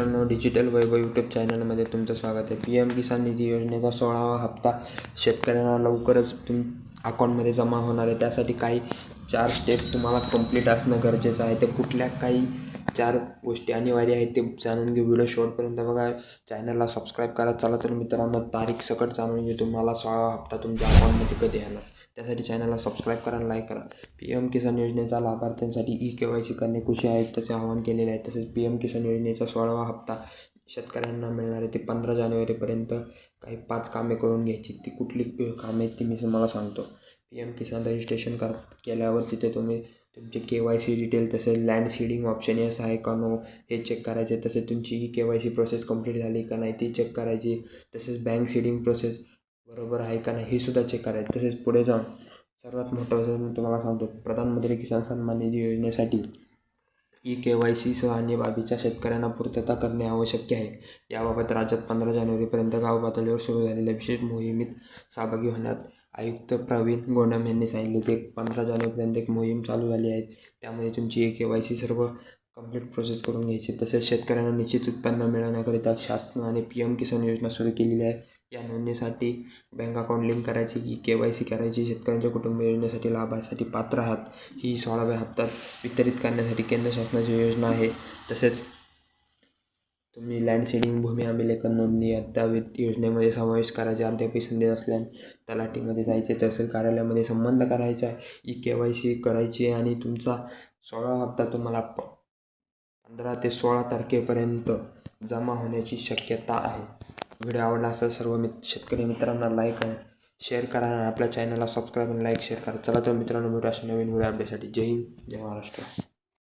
मित्रांनो डिजिटल वैभव यूट्यूब चॅनलमध्ये तुमचं स्वागत आहे. पी एम किसान निधी योजनेचा सोळावा हप्ता शेतकऱ्यांना लवकरच तुम अकाउंटमध्ये जमा होणार आहे. त्यासाठी काही चार स्टेप तुम्हाला कंप्लीट असणं गरजेचं आहे. ते कुठल्या काही चार गोष्टी अनिवार्य आहेत ते जाणून घेऊ. व्हिडिओ शेवटपर्यंत बघा. चॅनलला सबस्क्राईब करा. चला तर मित्रांनो तारीख सकट जाणून घेऊ. तुम्हाला सोळावा हप्ता तुमच्या अकाउंटमध्ये कधी येणार? त्यासाठी चॅनलला सबस्क्राईब करा आणि लाईक करा. पी एम किसान योजनेचा लाभार्थ्यांसाठी ई के वाय सी करणे कृषी आयुक्ताचे आवाहन केलेले आहे. तसेच पी एम किसान योजनेचा सोळावा हप्ता शेतकऱ्यांना मिळणार आहे. ते पंधरा जानेवारीपर्यंत काही पाच कामे करून घ्यायची. ती कुठली कामे ती मी तुम्हाला सांगतो. पी एम किसान रजिस्ट्रेशन कर केल्यावर तिथे तुम्ही तुमचे के वाय सी डिटेल तसेच लँड सीडिंग ऑप्शन येस आहे का नो हे चेक करायचे. तसेच तुमची e K Y C process complete झाली का नाही ती चेक करायची. तसेच बँक सीडिंग प्रोसेस बरोबर आहे का नाही? हे सुद्धा चेक करायचं. तसेच पुढे जाऊन सर्वात मोठं विषय मी तुम्हाला सांगतो प्रधानमंत्री किसान सन्मान निधी योजनेसाठी ई के वाय सीसह अन्य बाबीच्या शेतकऱ्यांना पूर्तता करणे आवश्यक आहे. याबाबत राज्यात पंधरा जानेवारीपर्यंत गाव पातळीवर सुरू झालेल्या विशेष मोहिमेत सहभागी होण्यात आयुक्त प्रवीण गोंडम यांनी सांगितले की पंधरा जानेवारीपर्यंत एक मोहीम चालू झाली आहे. त्यामध्ये तुमची ई के वाय सी सर्व कंप्लीट प्रोसेस करून घ्यायची. तसेच शेतकऱ्यांना निश्चित उत्पन्न मिळवण्याकरिता शासन आणि पी एम किसान योजना सुरू केलेली आहे. या नोंदणीसाठी बँक अकाउंट लिंक करायची की के वाय सी करायची. शेतकऱ्यांच्या कुटुंब योजनेसाठी लाभासाठी पात्र आहात. ही सोळाव्या हप्त्यात वितरित करण्यासाठी केंद्र शासनाची योजना आहे. तसेच तुम्ही लँड सेडिंग भूमी अभिलेखन नोंदणी अद्यावत योजनेमध्ये समावेश करायचे अद्याप संधी नसल्याने तलाठीमध्ये जायचे तहसील कार्यालयामध्ये संबंध करायचा ई के वाय सी करायची आणि तुमचा सोळावा हप्ता तुम्हाला प पंधरा ते सोळा तारखेपर्यंत जमा होण्याची शक्यता आहे. व्हिडिओ आवडला असेल सर्व मित शेतकरी मित्रांना लाईक करा शेअर करा आणि आपल्या चॅनलला सबस्क्राईब आणि लाईक शेअर करा. चला तर मित्रांनो भेटू अशा नवीन व्हिडिओ अपडेटसाठी जय हिंद जय महाराष्ट्र.